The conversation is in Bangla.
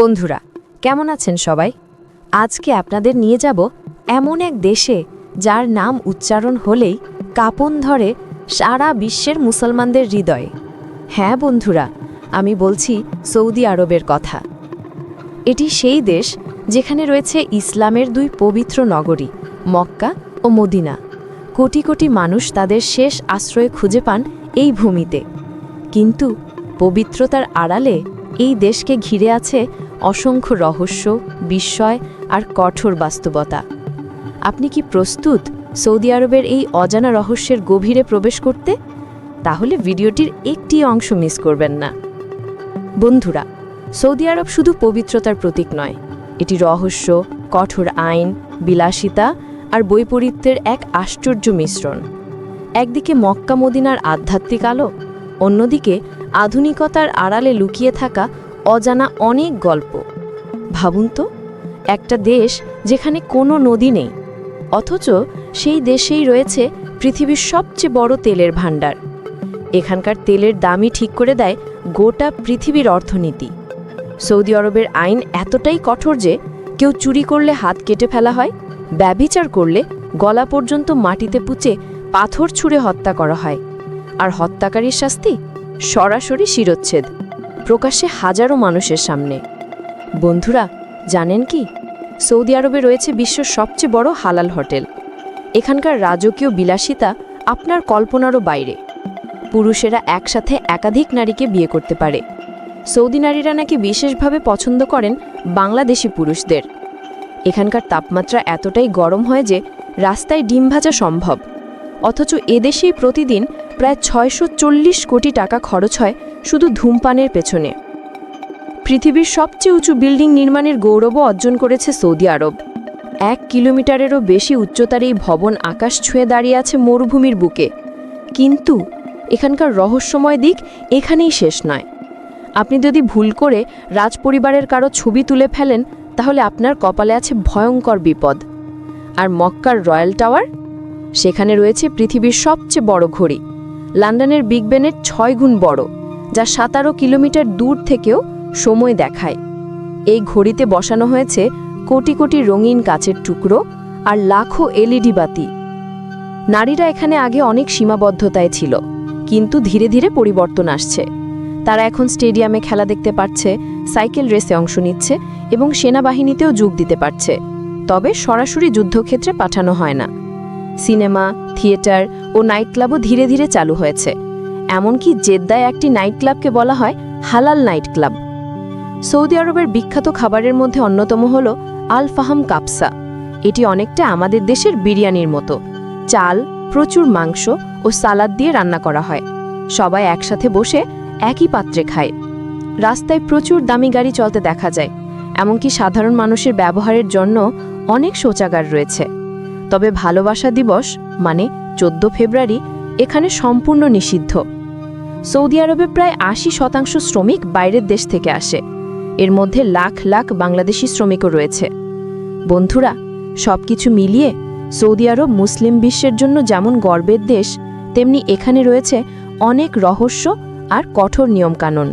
বন্ধুরা, কেমন আছেন সবাই? আজকে আপনাদের নিয়ে যাব এমন এক দেশে যার নাম উচ্চারণ হলেই কাপন ধরে সারা বিশ্বের মুসলমানদের হৃদয়ে। হ্যাঁ বন্ধুরা, আমি বলছি সৌদি আরবের কথা। এটি সেই দেশ যেখানে রয়েছে ইসলামের দুই পবিত্র নগরী, মক্কা ও মদিনা। কোটি কোটি মানুষ তাদের শেষ আশ্রয় খুঁজে পান এই ভূমিতে। কিন্তু পবিত্রতার আড়ালে এই দেশকে ঘিরে আছে অসংখ্য রহস্য, বিস্ময় আর কঠোর বাস্তবতা। আপনি কি প্রস্তুত সৌদি আরবের এই অজানা রহস্যের গভীরে প্রবেশ করতে? তাহলে ভিডিওটির একটি অংশ মিস করবেন না। বন্ধুরা, সৌদি আরব শুধু পবিত্রতার প্রতীক নয়, এটি রহস্য, কঠোর আইন, বিলাসিতা আর বৈপরীত্যের এক আশ্চর্য মিশ্রণ। একদিকে মক্কা মদিনার আধ্যাত্মিক আলো, অন্যদিকে আধুনিকতার আড়ালে লুকিয়ে থাকা অজানা অনেক গল্প। ভাবুন তো, একটা দেশ যেখানে কোনো নদী নেই, অথচ সেই দেশেই রয়েছে পৃথিবীর সবচেয়ে বড় তেলের ভাণ্ডার। এখানকার তেলের দামই ঠিক করে দেয় গোটা পৃথিবীর অর্থনীতি। সৌদি আরবের আইন এতটাই কঠোর যে কেউ চুরি করলে হাত কেটে ফেলা হয়, ব্যভিচার করলে গলা পর্যন্ত মাটিতে পুচে পাথর ছুঁড়ে হত্যা করা হয়। আর হত্যাকারীর শাস্তি সরাসরি শিরোচ্ছেদ। প্রকাশ্যে হাজারো মানুষের সামনে। বন্ধুরা, জানেন কি? সৌদি আরবে রয়েছে বিশ্বের সবচেয়ে বড় হালাল হোটেল। এখানকার রাজকীয় বিলাসিতা আপনার কল্পনারও বাইরে। পুরুষেরা একসাথে একাধিক নারীকে বিয়ে করতে পারে। সৌদি নারীরা নাকি বিশেষভাবে পছন্দ করেন বাংলাদেশি পুরুষদের। এখানকার তাপমাত্রা এতটাই গরম হয় যে রাস্তায় ডিম ভাজা সম্ভব। অথচ এদেশেই প্রতিদিন প্রায় ছয়শো চল্লিশ কোটি টাকা খরচ হয় শুধু ধূমপানের পেছনে। পৃথিবীর সবচেয়ে উঁচু বিল্ডিং নির্মাণের গৌরবও অর্জন করেছে সৌদি আরব। এক কিলোমিটারেরও বেশি উচ্চতার এই ভবন আকাশ ছুঁয়ে দাঁড়িয়ে আছে মরুভূমির বুকে। কিন্তু এখানকার রহস্যময় দিক এখানেই শেষ নয়। আপনি যদি ভুল করে রাজপরিবারের কারও ছবি তুলে ফেলেন, তাহলে আপনার কপালে আছে ভয়ঙ্কর বিপদ। আর মক্কার রয়্যাল টাওয়ার? সেখানে রয়েছে পৃথিবীর সবচেয়ে বড় ঘড়ি। লন্ডনের বিগ বেনের ছয় গুণ বড়, যা সাতারো কিলোমিটার দূর থেকেও সময় দেখায়। এই ঘড়িতে বসানো হয়েছে কোটি কোটি রঙিন কাচের টুকরো আর লাখো এলইডি বাতি। নারীরা এখানে আগে অনেক সীমাবদ্ধতায় ছিল, কিন্তু ধীরে ধীরে পরিবর্তন আসছে। তারা এখন স্টেডিয়ামে খেলা দেখতে পারছে, সাইকেল রেসে অংশ নিচ্ছে এবং সেনাবাহিনীতেও যোগ দিতে পারছে। তবে সরাসরি যুদ্ধক্ষেত্রে পাঠানো হয় না। সিনেমা, থিয়েটার ও নাইট ক্লাবও ধীরে ধীরে চালু হয়েছে। এমনকি জেদ্দায় একটি নাইট ক্লাবকে বলা হয় হালাল নাইট ক্লাব সৌদি আরবের বিখ্যাত খাবারের মধ্যে অন্যতম হল আল ফাহাম কাপসা। এটি অনেকটা আমাদের দেশের বিরিয়ানির মতো। চাল, প্রচুর মাংস ও সালাদ দিয়ে রান্না করা হয়। সবাই একসাথে বসে একই পাত্রে খায়। রাস্তায় প্রচুর দামি গাড়ি চলতে দেখা যায়। এমনকি সাধারণ মানুষের ব্যবহারের জন্য অনেক শৌচাগার রয়েছে। তবে ভালোবাসা দিবস মানে চোদ্দ ফেব্রুয়ারি এখানে সম্পূর্ণ নিষিদ্ধ। সৌদি আরবে প্রায় আশি শতাংশ শ্রমিক বাইরের দেশ থেকে আসে। এর মধ্যে লাখ লাখ বাংলাদেশি শ্রমিকও রয়েছে। বন্ধুরা, সবকিছু মিলিয়ে সৌদি আরব মুসলিম বিশ্বের জন্য যেমন গর্বের দেশ, তেমনি এখানে রয়েছে অনেক রহস্য আর কঠোর নিয়মকানুন।